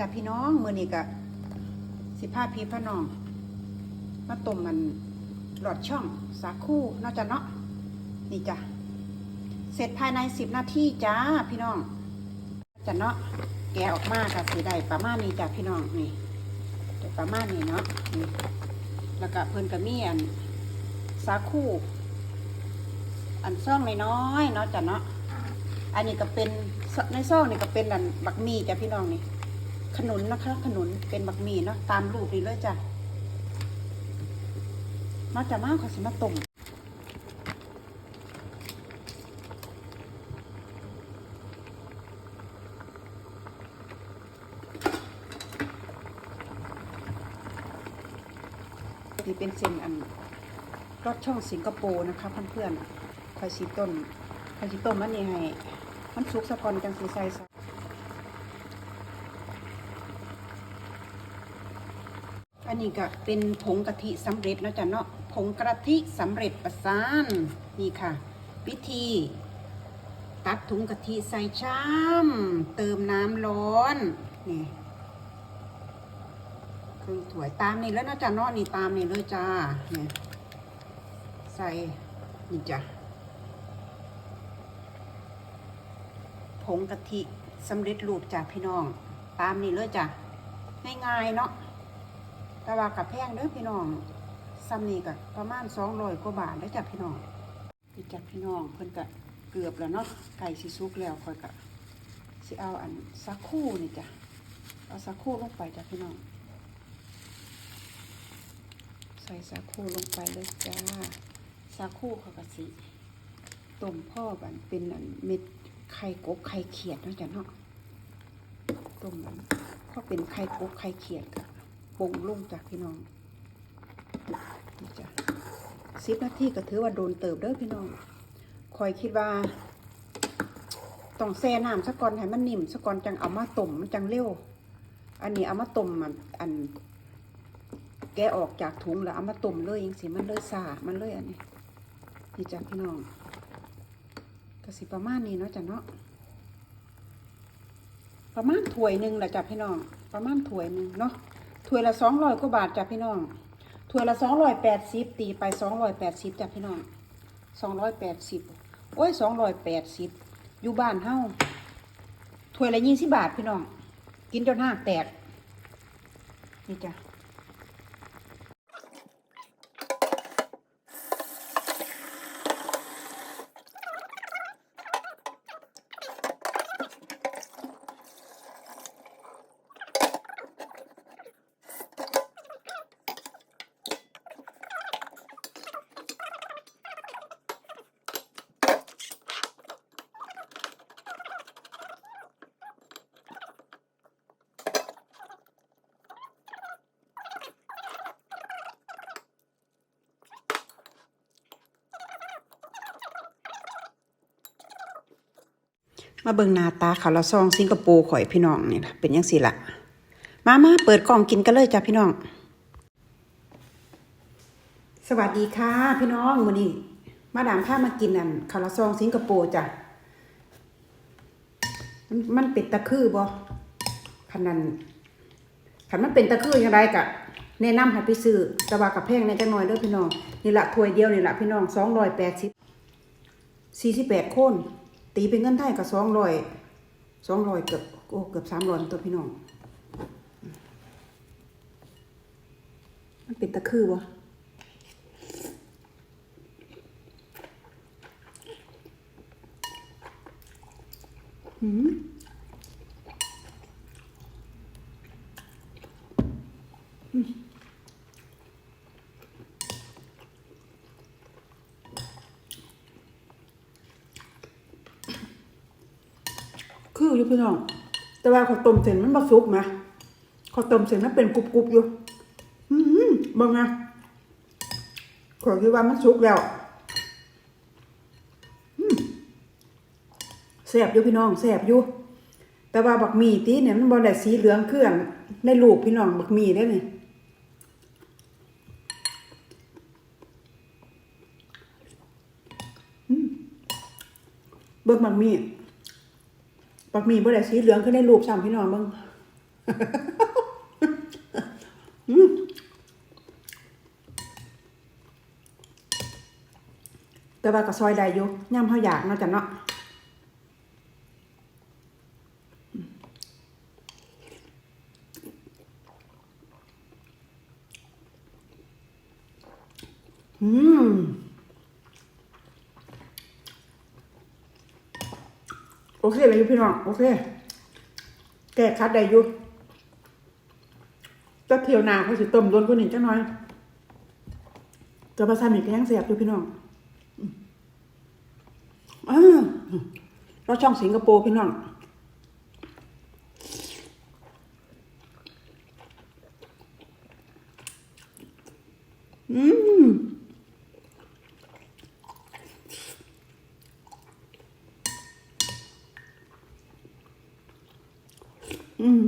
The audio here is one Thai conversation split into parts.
จ้ะพี่น้องมื้อนี้ก็สิพาพี่พาน้องมาต้มมันหลอดช่องสาคูเนาะจ้ะเนาะนี่จ้ะเสร็จภายในสิบนาทีจ้าพี่น้องจะเนาะแกะออกมาค่ะสีได้ประมาณนี้จ้ะพี่น้องนี่ได้ประมาณนี้เนาะนี่แล้วก็เพิ่นก็มีอันสาคูอันซ่องน้อยๆเนาะจ้ะเนาะอันนี้ก็เป็นในซ่องนี่ก็เป็นอันบักมีจ้ะพี่น้องนี่ ขนุนนะคะ ขนุนเป็นบักหมี่เนาะตามรูปนี้เลยจ้ะมาจะมาขอสิมาต้มนี่เป็นเส้นอันรอดช่องสิงคโปร์นะคะเพื่อนๆคอยสีต้นคอยสีต้มมันนี่ให้ มันสุกสะพอนจังสีใสซะ อันนี้ก็เป็นผงกะทิสำเร็จเนาะจ๊ะเนาะผงกะทิสำเร็จประสานนี่ค่ะ วิธี ตัดถุงกะทิใส่ชามเติมน้ำร้อนนี่ครึ่งถ้วยตามนี่แล้วเนาะจ๊ะเนาะนี่ตามนี่เลยจ้านี่ใส่นี่จ้ะผงกะทิสำเร็จรูปจากพี่น้อง ตามนี้เลยจ้ะง่ายๆเนาะ แต่ว่ากับแพงเด้อพี่น้องซ้ำนี่ก็ประมาณสองร้อยกว่าบาทแล้วจ้ะพี่น้องพี่จ้ะพี่น้องเพิ่นก็เกือบแล้วเนาะไก่สิสุกแล้วค่อยก็สิเอาอันสักคู่นี่จ้ะเอาสักคู่ลงไปจ้ะพี่น้อง ใส่สักคู่ลงไปเลยจ้าสักคู่เขาก็สิต้มพ่อบันเป็นอันเม็ดไข่กบไข่เขียดเนาะจ้ะเนาะต้มมันพอเป็นไข่กบไข่เขียดก็ ปรุงลงจากพี่น้องจ้ะสิบนาทีก็ถือว่าโดนเติบเด้อพี่น้องคอยคิดว่าต้องแช่น้ำสักก่อนให้มันนิ่มสักก่อนจังเอามาต้มมันจังเร็ว อันนี้เอามาต้มมันอัน แกออกจากถุงแล้วเอามาต้มเลยยังสิมันเลยสามันเลยอันนี้นี่จ้ะพี่น้องก็สิประมาณนี้เนาะจ้ะเนาะประมาณถ้วยหนึ่งแหละจ้ะพี่น้อง ประมาณถ้วยหนึ่งเนาะ ถ้วยละสองร้อยกว่าบาทจ้ะพี่น้องถ้วยละสองร้อยแปดสิบตีไปสองร้อยแปดสิบจ้ะพี่น้องสองร้อยแปดสิบโอ้ยสองร้อยแปดสิบอยู่บ้านเฮาถ้วยละยี่สิบบาทพี่น้อง กินจนห้างแตก นี่จ้ะ มาเบิ่งหน้าตาเขาละซองสิงคโปร์ข่อยพี่น้องนี่ล่ะเป็นยังสิละมามาเปิดกล่องกินกันเลยจ้ะพี่น้อง สวัสดีค่ะ พี่น้องมื้อนี้มาดามข้ามากินอันข้าละซองสิงคโปร์จ้ะมันมันเป็นตะคือบ่คันนั้นคันมันเป็นตะคือยังไงกะแนะนำให้ไปซื้อต่ว่ากับแพงในจังหน่อยเด้อพี่น้องนี่ละถ้วยเดียวนี่ละพี่น้อง280 48โคน ตีเป็นเงินไทยก็200 200เกือบโอ้เกือบ300ตัวพี่น้อง มันเป็นตะคือบ่หืมอืม คืออยู่พี่น้อง แต่ว่าข้าวต้มเส้นมันบ่สุกนะข้าวต้มเส้นมันเป็นกรุบๆอยู่ อืมบิ่งนะขอคิดว่ามันสุกแล้วแสบอยู่พี่น้องแสบอยู่ แต่ว่าบักหมี่ตีเนี่ยมันบอได้สีเหลืองเครื่องในลูกพี่น้องบักหมี่ได้เนี่ยอืมเบิ่งบักหมี่ บักหมี่บ่ได้สีเหลืองขึ้นในลูกซ้ำพี่น้องเบิ่งแต่ว่าก็ซอยได้อยู่ย่ำเฮาอยากเนาะจ้ะเนาะอืม โอเคเลยอยู่พี่น้อง โอเค แก้คัดได้อยู่จะเที่ยวนาเขาสิต้มโดนคนนี้จังน่อยจะภาษาหมีก็ยังเสียบอยู่พี่น้องอืมเราช่องสิงคโปร์พี่น้องอืม อืม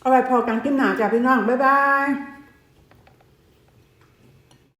เอาไว้พอกันคลินหนาจ้ะพี่น้อง บ๊ายบาย